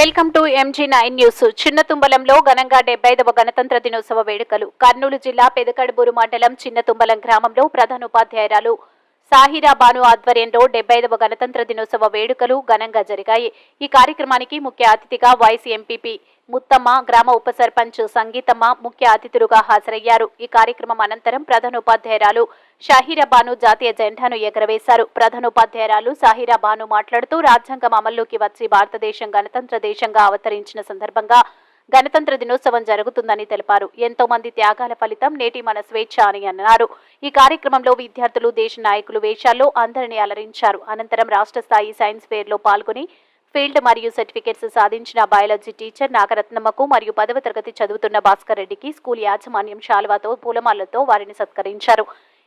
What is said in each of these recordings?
Welcome to MG nine news చిన్నతుంబలంలో ఘనంగా డెబ్బైదవ గణతంత్ర దినోత్సవ వేడుకలు. కర్నూలు జిల్లా పెదకడుబూరు మండలం చిన్నతుంబలం గ్రామంలో ప్రధానోపాధ్యాయురాలు సాహిరా బాను ఆధ్వర్యంలో డెబ్బైదవ గణతంత్ర దినోత్సవ వేడుకలు ఘనంగా జరిగాయి. ఈ కార్యక్రమానికి ముఖ్య అతిథిగా వైస్ ఎంపీపీ ముత్తమ్మ గ్రామ ఉప సర్పంచ్ సంగీతమ్మ ముఖ్య అతిథులుగా హాజరయ్యారు. ఈ కార్యక్రమం అనంతరం ప్రధానోపాధ్యాయురాలు షాహీరా బాను జాతీయ జెండాను ఎగరవేశారు. ప్రధానోపాధ్యాయురాలు సాహిరా బాను మాట్లాడుతూ రాజ్యాంగం అమల్లోకి వచ్చి భారతదేశం గణతంత్ర దేశంగా అవతరించిన సందర్భంగా గణతంత్ర దినోత్సవం జరుగుతుందని తెలిపారు. ఎంతో మంది త్యాగాల ఫలితం నేటి మన స్వేచ్ఛ అని అన్నారు. ఈ కార్యక్రమంలో విద్యార్థులు దేశ నాయకులు వేషాల్లో అందరినీ అలరించారు. అనంతరం రాష్ట్ర స్థాయి సైన్స్ ఫేర్లో పాల్గొని ఫీల్డ్ మరియు సర్టిఫికెట్స్ సాధించిన బయాలజీ టీచర్ నాగరత్నమ్మకు మరియు పదవ తరగతి చదువుతున్న భాస్కర్ రెడ్డికి స్కూల్ యాజమాన్యం శాల్వాతో పూలమాలతో వారిని సత్కరించారు.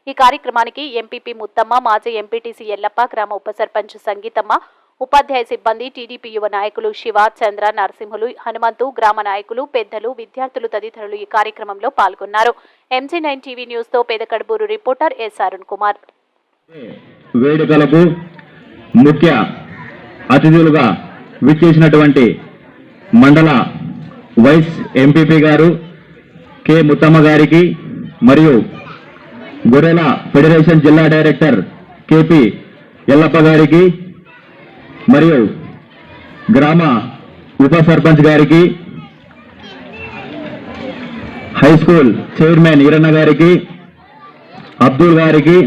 ఈ కార్యక్రమానికి ఎంపీపీ ముత్తమ్మ మాజీ ఎంపీటీసీ ఎల్లప్ప గ్రామ ఉప సర్పంచ్ సంగీతమ్మ ఉపాధ్యాయ సిబ్బంది టీడీపీ యువ నాయకులు శివ చంద్ర నరసింహులు హనుమంతు గ్రామ నాయకులు పెద్దలు విద్యార్థులు తదితరులు ఈ కార్యక్రమంలో పాల్గొన్నారు. ఎంజీ నైన్ టీవీ న్యూస్తో పేదకడుబూరు రిపోర్టర్ ఎస్ అరుణ్ కుమార్. వేడుకలకు ముఖ్య అతిథులుగా విచ్చేసినటువంటి మండల వైస్ ఎంపీపీ గారు కె ముత్తమ్మ గారికి మరియు గొర్రెల ఫెడరేషన్ జిల్లా డైరెక్టర్ కేపీ ఎల్లప్ప గారికి మరియు గ్రామ ఉప సర్పంచ్ గారికి హై స్కూల్ చైర్మన్ ఈరన్న గారికి అబ్దుల్ గారికి